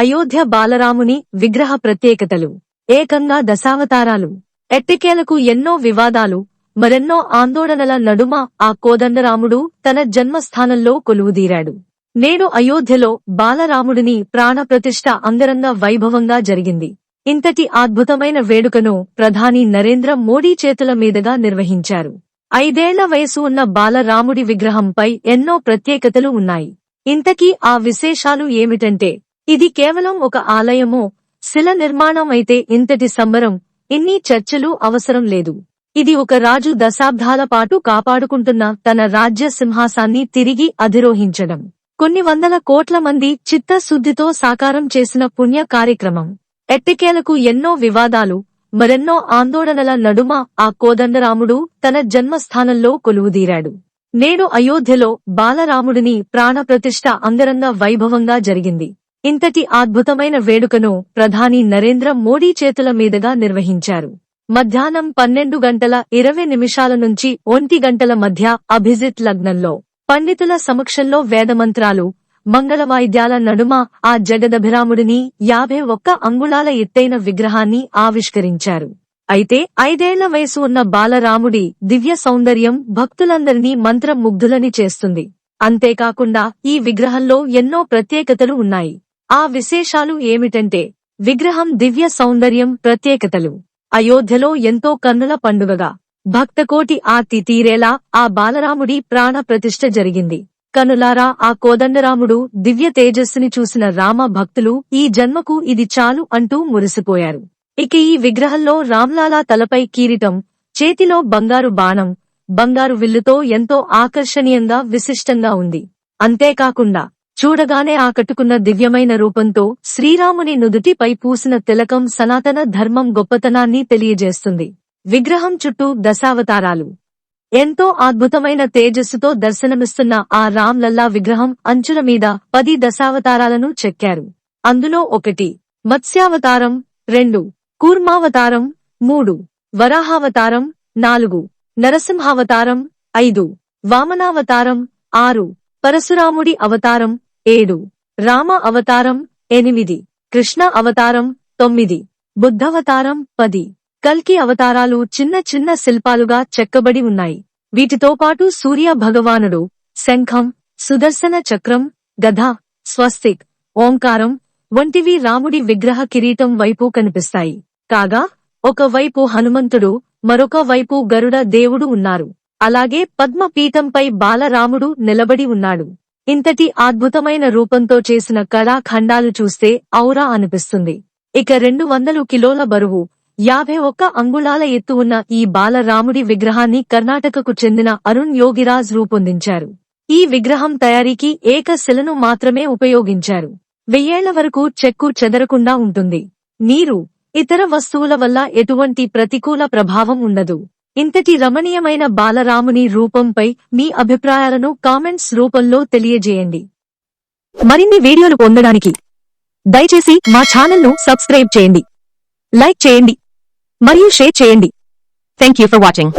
అయోధ్య బాలరాముని విగ్రహ ప్రత్యేకతలు ఏకంగా దశావతారాలు. ఎట్టికేలకు ఎన్నో వివాదాలు మరెన్నో ఆందోళనల నడుమ ఆ కోదండరాముడు తన జన్మస్థానంలో కొలువుదీరాడు. నేడు అయోధ్యలో బాలరాముడిని ప్రాణప్రతిష్ఠ అంగరంగ వైభవంగా జరిగింది. ఇంతటి అద్భుతమైన వేడుకను ప్రధాని నరేంద్ర మోడీ చేతుల మీదుగా నిర్వహించారు. ఐదేళ్ళ వయసు ఉన్న బాలరాముడి విగ్రహంపై ఎన్నో ప్రత్యేకతలు ఉన్నాయి. ఇంతకీ ఆ విశేషాలు ఏమిటంటే ఇది కేవలం ఒక ఆలయమో శిల నిర్మాణం అయితే ఇంతటి సంబరం ఇన్ని చర్చలు అవసరం లేదు. ఇది ఒక రాజు దశాబ్దాల పాటు కాపాడుకుంటున్న తన రాజ్య సింహాసాన్ని తిరిగి అధిరోహించడం. కొన్ని వందల కోట్ల మంది చిత్తశుద్ధితో సాకారం చేసిన పుణ్య కార్యక్రమం. ఎట్టికేలకు ఎన్నో వివాదాలు మరెన్నో ఆందోళనల నడుమ ఆ కోదండరాముడు తన జన్మస్థానంలో కొలువుదీరాడు. నేడు అయోధ్యలో బాలరాముడిని ప్రాణప్రతిష్ఠ అంగరంగ వైభవంగా జరిగింది. ఇంతటి అద్భుతమైన వేడుకను ప్రధాని నరేంద్ర మోడీ చేతుల మీదుగా నిర్వహించారు. మధ్యాహ్నం పన్నెండు గంటల ఇరవై నిమిషాల నుంచి ఒంటి గంటల మధ్య అభిజిత్ లగ్నంలో పండితుల సమక్షంలో వేదమంత్రాలు మంగళ వాయిద్యాల నడుమ ఆ జగదభిరాముడిని యాభై ఒక్క అంగుళాల ఎత్తైన విగ్రహాన్ని ఆవిష్కరించారు. అయితే ఐదేళ్ళ వయసు ఉన్న బాలరాముడి దివ్య సౌందర్యం భక్తులందరినీ మంత్రముగ్ధులని చేస్తుంది. అంతేకాకుండా ఈ విగ్రహంలో ఎన్నో ప్రత్యేకతలు ఉన్నాయి. ఆ విశేషాలు ఏమిటంటే విగ్రహం దివ్య సౌందర్యం ప్రత్యేకతలు. అయోధ్యలో ఎంతో కన్నుల పండుగగా భక్తకోటి ఆర్తి తీరేలా ఆ బాలరాముడి ప్రాణ ప్రతిష్ఠ జరిగింది. కనులారా ఆ కోదండరాముడు దివ్య తేజస్సుని చూసిన రామ భక్తులు ఈ జన్మకు ఇది చాలు అంటూ మురిసిపోయారు. ఇక ఈ విగ్రహంలో రామ్లాలా తలపై కీరిటం చేతిలో బంగారు బాణం బంగారు విల్లుతో ఎంతో ఆకర్షణీయంగా విశిష్టంగా ఉంది. అంతేకాకుండా చూడగానే ఆకట్టుకున్న దివ్యమైన రూపంతో శ్రీరాముని నుదుటిపై పూసిన తిలకం సనాతన ధర్మం గొప్పతనాన్ని తెలియజేస్తుంది. విగ్రహం చుట్టూ దశావతారాలు. ఎంతో అద్భుతమైన తేజస్సుతో దర్శనమిస్తున్న ఆ రామ్లల్లా విగ్రహం అంచుల మీద పది దశావతారాలను చెక్కారు. అందులో ఒకటి మత్స్యావతారం రెండు కూర్మావతారం మూడు వరాహావతారం నాలుగు నరసింహావతారం ఐదు వామనావతారం ఆరు పరశురాముడి అవతారం ఏడు. రామ అవతారం ఎనిమిది. కృష్ణ అవతారం తొమ్మిది. బుద్ధవతారం పది. కల్కి అవతారాలు చిన్న చిన్న శిల్పాలుగా చెక్కబడి ఉన్నాయి. వీటితో పాటు సూర్య భగవానుడు శంఖం సుదర్శన చక్రం గధ స్వస్తిక్ ఓంకారం వంటివి రాముడి విగ్రహ కిరీటం వైపు కనిపిస్తాయి. కాగా ఒకవైపు హనుమంతుడు మరొక వైపు గరుడ దేవుడు ఉన్నారు. అలాగే పద్మపీఠంపై బాలరాముడు నిలబడి ఉన్నాడు. ఇంతటి అద్భుతమైన రూపంతో చేసిన కళాఖండాలు చూస్తే ఔరా అనిపిస్తుంది. ఇక రెండు వందలు కిలోల బరువు యాభై ఒక్క అంగుళాల ఎత్తు ఉన్న ఈ బాలరాముడి విగ్రహాన్ని కర్ణాటకకు చెందిన అరుణ్ యోగిరాజ్ రూపొందించారు. ఈ విగ్రహం తయారీకి ఏక శిలను మాత్రమే ఉపయోగించారు. వెయ్యేళ్ళ వరకు చెక్కు చెదరకుండా ఉంటుంది. నీరు ఇతర వస్తువుల వల్ల ఎటువంటి ప్రతికూల ప్రభావం ఉండదు. ఇంతటి రమణీయమైన బాలరాముని రూపంపై మీ అభిప్రాయాలను కామెంట్స్ రూపంలో తెలియజేయండి. మరిన్ని వీడియోలు పొందడానికి దయచేసి మా ఛానల్ను సబ్స్క్రైబ్ చేయండి. లైక్ చేయండి. మరియు షేర్ చేయండి. Thank you for watching